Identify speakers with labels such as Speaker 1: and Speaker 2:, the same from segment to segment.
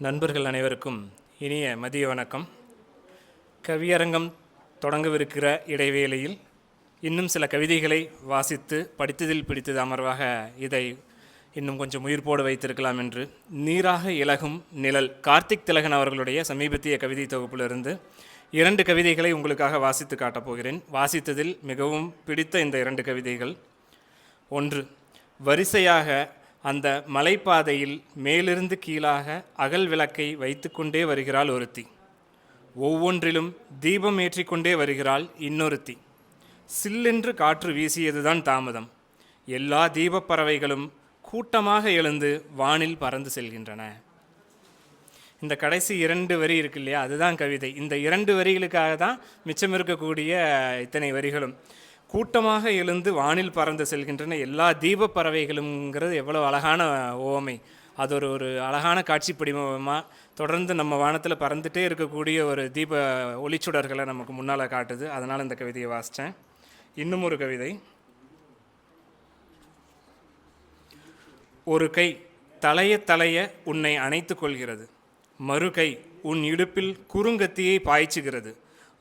Speaker 1: நண்பர்கள் அனைவருக்கும் இனிய மதிய வணக்கம். கவியரங்கம் தொடங்கவிருக்கிற இடைவேளையில் இன்னும் சில கவிதைகளை வாசித்து படித்ததில் பிடித்தது அமர்வாக இதை இன்னும் கொஞ்சம் உயிர்ப்போடு வைத்திருக்கலாம் என்று. நீராக இலகும் நிழல் கார்த்திக் திலகன் அவர்களுடைய சமீபத்திய கவிதை தொகுப்பிலிருந்து இரண்டு கவிதைகளை உங்களுக்காக வாசித்து காட்டப் போகிறேன். வாசித்ததில் மிகவும் பிடித்த இந்த இரண்டு கவிதைகள். ஒன்று வரிசையாக அந்த மலைப்பாதையில் மேலிருந்து கீழாக அகல் விளக்கை வைத்துக்கொண்டே வருகிறாள் ஒருத்தி. ஒவ்வொன்றிலும் தீபம் ஏற்றிக்கொண்டே வருகிறாள் இன்னொருத்தி. சில்லென்று காற்று வீசியதுதான் தாமதம். எல்லா தீபப்பறவைகளும் கூட்டமாக எழுந்து வானில் பறந்து செல்கின்றன. இந்த கடைசி இரண்டு வரி இருக்கு இல்லையா அதுதான் கவிதை. இந்த இரண்டு வரிகளுக்காக தான் மிச்சம் இருக்கக்கூடிய இத்தனை வரிகளும். கூட்டமாக எழுந்து வானில் பறந்து செல்கின்றன எல்லா தீப பறவைகளுங்கிறது எவ்வளோ அழகான ஓமை. அது ஒரு ஒரு அழகான காட்சி படிமமாக தொடர்ந்து நம்ம வானத்தில் பறந்துட்டே இருக்கக்கூடிய ஒரு தீப ஒளிச்சுடர்களை நமக்கு முன்னால் காட்டுது. அதனால் இந்த கவிதையை வாசித்தேன் இன்னும் ஒரு கவிதை. ஒரு கை தலைய தலைய உன்னை அணைத்து கொள்கிறது. மறு கை உன் இடுப்பில் குறுங்கத்தியை பாய்ச்சுகிறது.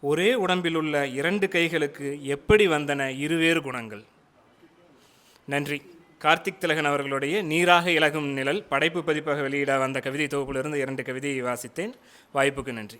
Speaker 1: ஒரே உடம்பில் உள்ள இரண்டு கைகளுக்கு எப்படி வந்தன இருவேறு குணங்கள்? நன்றி. கார்த்திக் திலகன் அவர்களுடைய நீராக இலகும் நிழல் படைப்பு பதிப்பாக வெளியிட வந்த கவிதை தொகுப்பிலிருந்து இரண்டு கவிதையை வாசித்தேன். வாய்ப்புக்கு நன்றி.